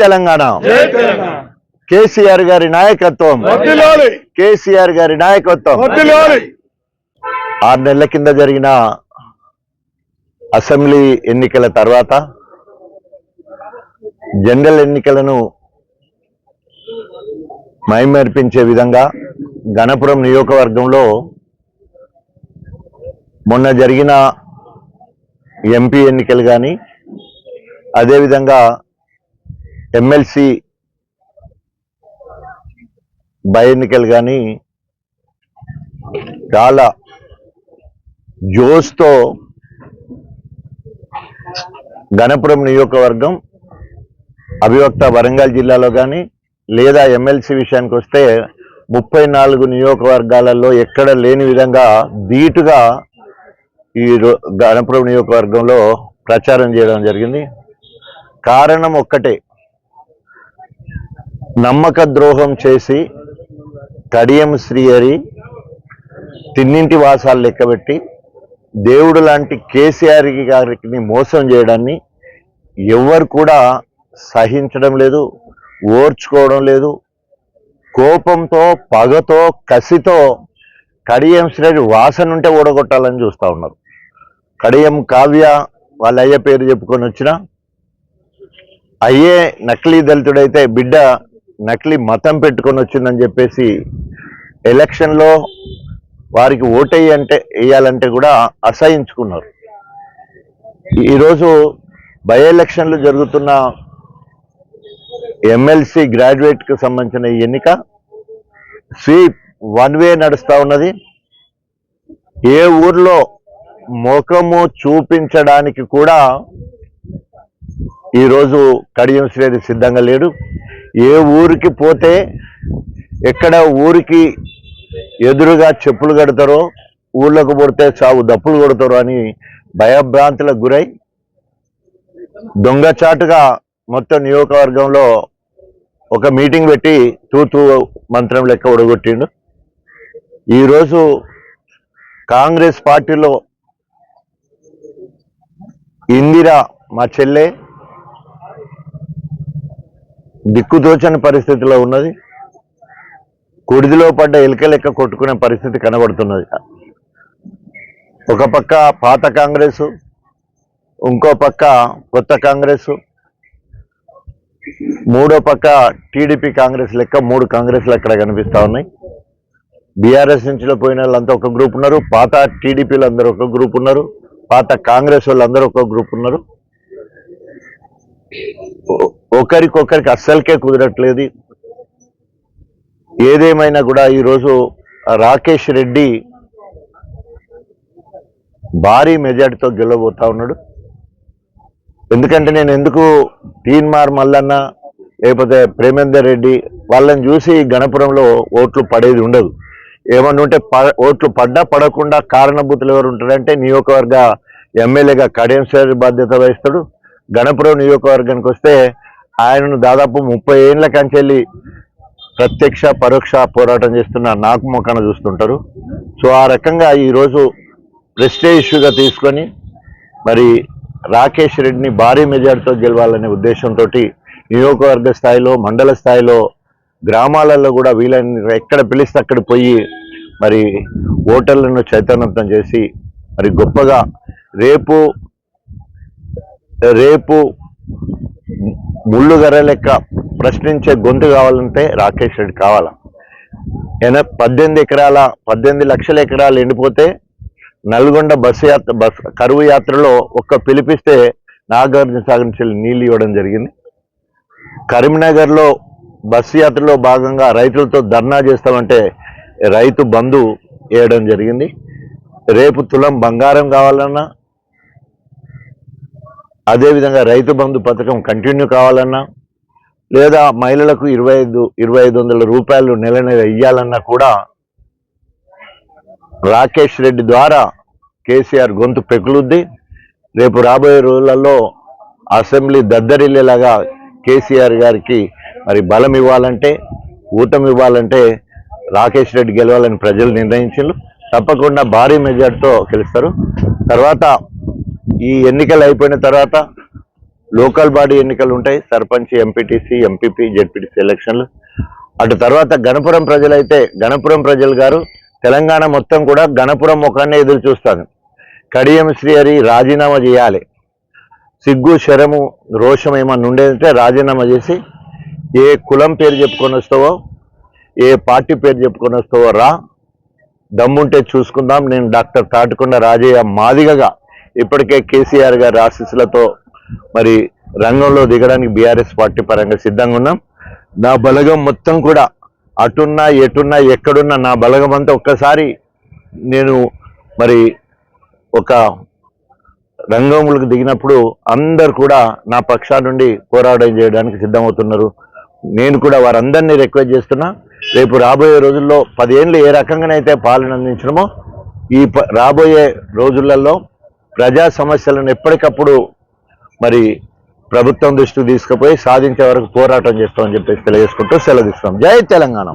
తెలంగాణ. కేసీఆర్ గారి నాయకత్వం. కేసీఆర్ గారి నాయకత్వం. ఆరు నెలల కింద జరిగిన అసెంబ్లీ ఎన్నికల తర్వాత జనరల్ ఎన్నికలను మైమర్పించే విధంగా గణపురం నియోజకవర్గంలో మొన్న జరిగిన ఎంపీ ఎన్నికలు కానీ అదేవిధంగా ఎమ్మెల్సీ బై ఎన్నికలు కానీ చాలా జోస్తో గణపురం నియోజకవర్గం అభివక్త వరంగల్ జిల్లాలో కానీ లేదా ఎమ్మెల్సీ విషయానికి వస్తే ముప్పై నాలుగు నియోజకవర్గాలలో ఎక్కడ లేని విధంగా ధీటుగా ఈ రో- గణపురం నియోజకవర్గంలో ప్రచారం చేయడం జరిగింది. కారణం ఒక్కటే. నమ్మక ద్రోహం చేసి కడియం శ్రీహరి తిన్నింటి వాసాలు లెక్కబెట్టి దేవుడు లాంటి కేసీఆర్ గారికి మోసం చేయడాన్ని ఎవ్వరు కూడా సహించడం లేదు ఓర్చుకోవడం లేదు. కోపంతో పగతో కసితో కడియం శ్రేణి వాసన ఉంటే ఓడగొట్టాలని చూస్తూ ఉన్నారు. కడియం కావ్య వాళ్ళ అయ్య పేరు చెప్పుకొని వచ్చిన అయ్యే నకిలీ దళితుడైతే బిడ్డ నకిలీ మతం పెట్టుకొని వచ్చిందని చెప్పేసి ఎలక్షన్లో వారికి ఓటేయి అంటే వేయాలంటే కూడా అసహించుకున్నారు. ఈరోజు బై ఎలక్షన్లు జరుగుతున్న ఎమ్మెల్సీ గ్రాడ్యుయేట్కి సంబంధించిన ఈ ఎన్నిక స్వీప్ వన్ వే నడుస్తూ ఉన్నది. ఏ ఊర్లో ముఖము చూపించడానికి కూడా ఈరోజు కడియం శ్రేణి సిద్ధంగా లేడు. ఏ ఊరికి పోతే ఎక్కడ ఊరికి ఎదురుగా చెప్పులు కడతారో ఊళ్ళకు పడితే చావు దప్పులు కొడతారో అని భయభ్రాంతులకు గురై దొంగచాటుగా మొత్తం నియోజకవర్గంలో ఒక మీటింగ్ పెట్టి తూతూ మంత్రం లెక్క ఒడగొట్టిండు ఈరోజు కాంగ్రెస్ పార్టీలో ఇందిర మా చెల్లె దిక్కుతోచని పరిస్థితిలో ఉన్నది. కుడిదిలో పడ్డ ఎలుక లెక్క కొట్టుకునే పరిస్థితి కనబడుతున్నది. ఒక పక్క పాత కాంగ్రెస్ ఇంకో పక్క కొత్త కాంగ్రెస్ మూడో పక్క టీడీపీ కాంగ్రెస్ లెక్క మూడు కాంగ్రెస్లు అక్కడ కనిపిస్తూ ఉన్నాయి. బీఆర్ఎస్ నుంచి పోయిన వాళ్ళంతా ఒక గ్రూప్ ఉన్నారు. పాత టీడీపీలు అందరూ ఒక గ్రూప్ ఉన్నారు. పాత కాంగ్రెస్ వాళ్ళందరూ ఒక గ్రూప్ ఉన్నారు. ఒకరికొకరికి అస్సలకే కుదరట్లేదు. ఏదేమైనా కూడా ఈరోజు రాకేష్ రెడ్డి భారీ మెజార్టీతో గెలవబోతా ఉన్నాడు. ఎందుకంటే నేను ఎందుకు తీన్మార్ మల్లన్న లేకపోతే ప్రేమేందర్ రెడ్డి వాళ్ళని చూసి గణపురంలో ఓట్లు పడేది ఉండదు. ఏమన్నా ఉంటే ఓట్లు పడ్డా పడకుండా కారణభూతులు ఎవరు ఉంటారంటే నియోజకవర్గ ఎమ్మెల్యేగా కడియం సార్ బాధ్యత వహిస్తాడు. గణపురం నియోజకవర్గానికి వస్తే ఆయనను దాదాపు ముప్పై ఏళ్ళ కంచెల్లి ప్రత్యక్ష పరోక్ష పోరాటం చేస్తున్న నాకు మొక్కన చూస్తుంటారు. సో ఆ రకంగా ఈరోజు ప్రెస్టేజ్ ఇష్యూగా తీసుకొని మరి రాకేష్ రెడ్డిని భారీ మెజార్టీతో గెలవాలనే ఉద్దేశంతో నియోజకవర్గ స్థాయిలో మండల స్థాయిలో గ్రామాలలో కూడా వీలైన ఎక్కడ పిలిస్తే అక్కడ పోయి మరి ఓటర్లను చైతన్యవంతం చేసి మరి గొప్పగా రేపు రేపు ముళ్ళు లెక్క ప్రశ్నించే గొంతు కావాలంటే రాకేష్ రెడ్డి కావాలా? ఎన పద్దెనిమిది ఎకరాల పద్దెనిమిది లక్షల ఎకరాలు ఎండిపోతే నల్గొండ బస్సు యాత్ర బస్ కరువు యాత్రలో ఒక్క పిలిపిస్తే నాగార్జున సాగర్ నుంచి వెళ్ళి నీళ్ళు ఇవ్వడం జరిగింది. కరీంనగర్లో బస్సు యాత్రలో భాగంగా రైతులతో ధర్నా చేస్తామంటే రైతు బంధు వేయడం జరిగింది. రేపు తులం బంగారం కావాలన్నా అదేవిధంగా రైతు బంధు పథకం కంటిన్యూ కావాలన్నా లేదా మహిళలకు ఇరవై ఐదు ఇరవై ఐదు వందల రూపాయలు నెల నెల ఇయ్యాలన్నా కూడా రాకేష్ రెడ్డి ద్వారా కేసీఆర్ గొంతు పెకులుద్ది. రేపు రాబోయే రోజులలో అసెంబ్లీ దద్దరిల్లేలాగా కేసీఆర్ గారికి మరి బలం ఇవ్వాలంటే ఊటమి ఇవ్వాలంటే రాకేష్ రెడ్డి గెలవాలని ప్రజలు నిర్ణయించారు తప్పకుండా భారీ మెజార్టీతో గెలుస్తారు. తర్వాత ఈ ఎన్నికలు అయిపోయిన తర్వాత లోకల్ బాడీ ఎన్నికలు ఉంటాయి. సర్పంచ్ ఎంపీటీసీ ఎంపీపీ జెడ్పీటీసీ ఎలక్షన్లు. అటు తర్వాత గణపురం ప్రజలైతే గణపురం ప్రజలు గారు తెలంగాణ మొత్తం కూడా గణపురం ముఖాన్ని ఎదురు చూస్తాను కడియం శ్రీహరి రాజీనామా చేయాలి. సిగ్గు శరము రోషం ఏమన్నా ఉండేదంటే రాజీనామా చేసి ఏ కులం పేరు చెప్పుకొని వస్తావో ఏ పార్టీ పేరు చెప్పుకొని వస్తావో రా. దమ్ముంటే చూసుకుందాం. నేను డాక్టర్ తాటకొండ రాజయ్య మాదిగగా ఇప్పటికే కేసీఆర్ గారి ఆశీస్సులతో మరి రంగంలో దిగడానికి బీఆర్ఎస్ పార్టీ పరంగా సిద్ధంగా ఉన్నాం. నా బలగం మొత్తం కూడా అటున్నా ఎటున్నా ఎక్కడున్నా నా బలగమంతా ఒక్కసారి నేను మరి ఒక రంగంలోకి దిగినప్పుడు అందరు కూడా నా పక్షా నుండి పోరాటం చేయడానికి సిద్ధమవుతున్నారు. నేను కూడా వారందరినీ రిక్వెస్ట్ చేస్తున్నా రేపు రాబోయే రోజుల్లో పదేళ్ళు ఏ రకంగానైతే పాలన అందించడమో ఈ ప- రాబోయే రోజులలో ప్రజా సమస్యలను ఎప్పటికప్పుడు మరి ప్రభుత్వం దృష్టికి తీసుకుపోయి సాధించే వరకు పోరాటం చేస్తామని చెప్పేసి తెలియజేసుకుంటూ సెలవు ఇస్తాం జై తెలంగాణ.